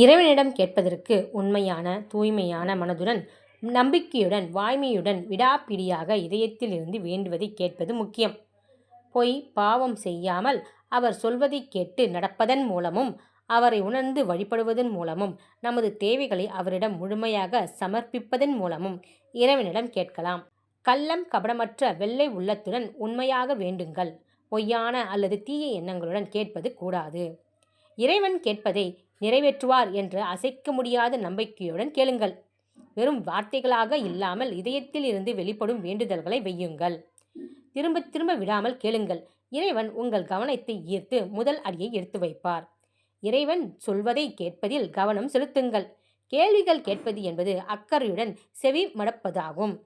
இறைவனிடம் கேட்பதற்கு உண்மையான தூய்மையான மனதுடன் நம்பிக்கையுடன் வாய்மையுடன் விடாப்பிடியாக இதயத்தில் இருந்து வேண்டுவதைக் கேட்பது முக்கியம். பொய் பாவம் செய்யாமல் அவர் சொல்வதைக் கேட்டு நடப்பதன் மூலமும் அவரை உணர்ந்து வழிபடுவதன் மூலமும் நமது தேவைகளை அவரிடம் முழுமையாக சமர்ப்பிப்பதன் மூலமும் இறைவனிடம் கேட்கலாம். கள்ளம் கபடமற்ற வெள்ளை உள்ளத்துடன் உண்மையாக வேண்டுங்கள். பொய்யான அல்லது தீய எண்ணங்களுடன் கேட்பது கூடாது. இறைவன் கேட்பதை நிறைவேற்றுவார் என்ற அசைக்க முடியாத நம்பிக்கையுடன் கேளுங்கள். வெறும் வார்த்தைகளாக இல்லாமல் இதயத்தில் இருந்து வெளிப்படும் வேண்டுதல்களை வையுங்கள். திரும்ப திரும்ப விடாமல் கேளுங்கள். இறைவன் உங்கள் கவனத்தை ஈர்த்து முதல் அடியை எடுத்து வைப்பார். இறைவன் சொல்வதைக் கேட்பதில் கவனம் செலுத்துங்கள். கேள்விகள் கேட்பது என்பது அக்கறையுடன் செவி மடப்பதாகும்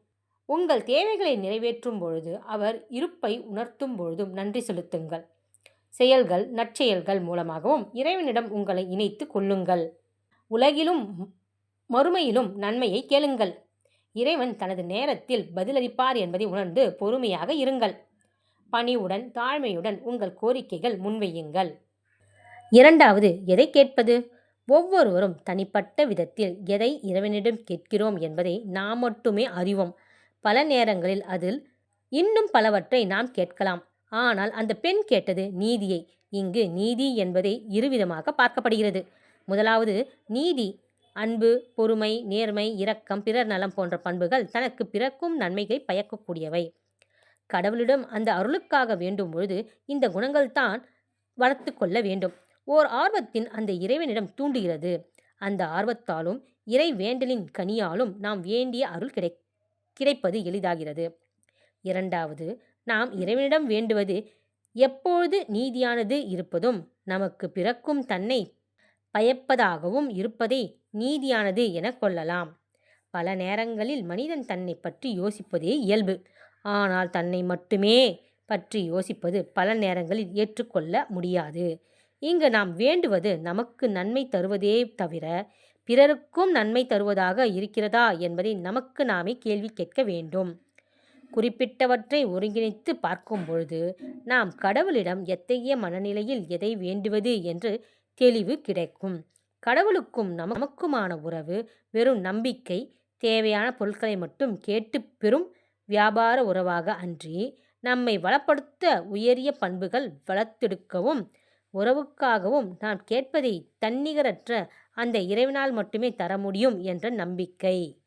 உங்கள் தேவைகளை நிறைவேற்றும் பொழுது அவர் இருப்பை உணர்த்தும் பொழுதும் நன்றி செலுத்துங்கள். செயல்கள் நற்செயல்கள் மூலமாகவும் இறைவனிடம் உங்களை இணைத்துக் கொள்ளுங்கள். உலகிலும் மறுமையிலும் நன்மையைக் கேளுங்கள். இறைவன் தனது நேரத்தில் பதிலளிப்பார் என்பதை உணர்ந்து பொறுமையாக இருங்கள். பணிவுடன் தாழ்மையுடன் உங்கள் கோரிக்கைகள் முன்வையுங்கள். இரண்டாவது எதைக் கேட்பது? ஒவ்வொருவரும் தனிப்பட்ட விதத்தில் எதை இறைவனிடம் கேட்கிறோம் என்பதை நாம் மட்டுமே அறிவோம். பல நேரங்களில் அதில் இன்னும் பலவற்றை நாம் கேட்கலாம். ஆனால் அந்த பெண் கேட்டது நீதியை. இங்கு நீதி என்பதை இருவிதமாக பார்க்கப்படுகிறது. முதலாவது நீதி அன்பு பொறுமை நேர்மை இரக்கம் பிறர் நலம் போன்ற பண்புகள் தனக்கு பிறக்கும் நன்மைகளைப் பயக்கக்கூடியவை. கடவுளிடம் அந்த அருளுக்காக வேண்டும் பொழுது இந்தக் குணங்கள்தான் வளர்த்து கொள்ள வேண்டும். ஓர் ஆர்வத்தின் அந்த இறைவனிடம் தூண்டுகிறது. அந்த ஆர்வத்தாலும் இறை வேண்டலின் கனியாலும் நாம் வேண்டிய அருள் கிடைப்பது எளிதாகிறது. இரண்டாவது நாம் இறைவனிடம் வேண்டுவது எப்பொழுது நீதியானது இருப்பதும் நமக்கு பிறக்கும் தன்னை பயப்பதாகவும் இருப்பதை நீதியானது எனக் கொள்ளலாம். பல நேரங்களில் மனிதன் தன்னை பற்றி யோசிப்பதே இயல்பு. ஆனால் தன்னை மட்டுமே பற்றி யோசிப்பது பல நேரங்களில் ஏற்றுக்கொள்ள முடியாது. இங்கு நாம் வேண்டுவது நமக்கு நன்மை தருவதே தவிர பிறருக்கும் நன்மை தருவதாக இருக்கிறதா என்பதை நமக்கு நாமே கேள்வி கேட்க வேண்டும். குறிப்பிட்டவற்றை ஒருங்கிணைத்துப் பார்க்கும் பொழுது நாம் கடவுளிடம் எத்தகைய மனநிலையில் எதை வேண்டுவது என்று தெளிவு கிடைக்கும். கடவுளுக்கும் நமக்குமான உறவு வெறும் நம்பிக்கை தேவையான பொருட்களை மட்டும் கேட்டுப் பெறும் வியாபார உறவாக அன்றி நம்மை வளப்படுத்த உயரிய பண்புகள் வளர்த்தெடுக்கவும் உறவுக்காகவும் நாம் கேட்பதை தன்னிகரற்ற அந்த இறைவனால் மட்டுமே தர முடியும் என்ற நம்பிக்கை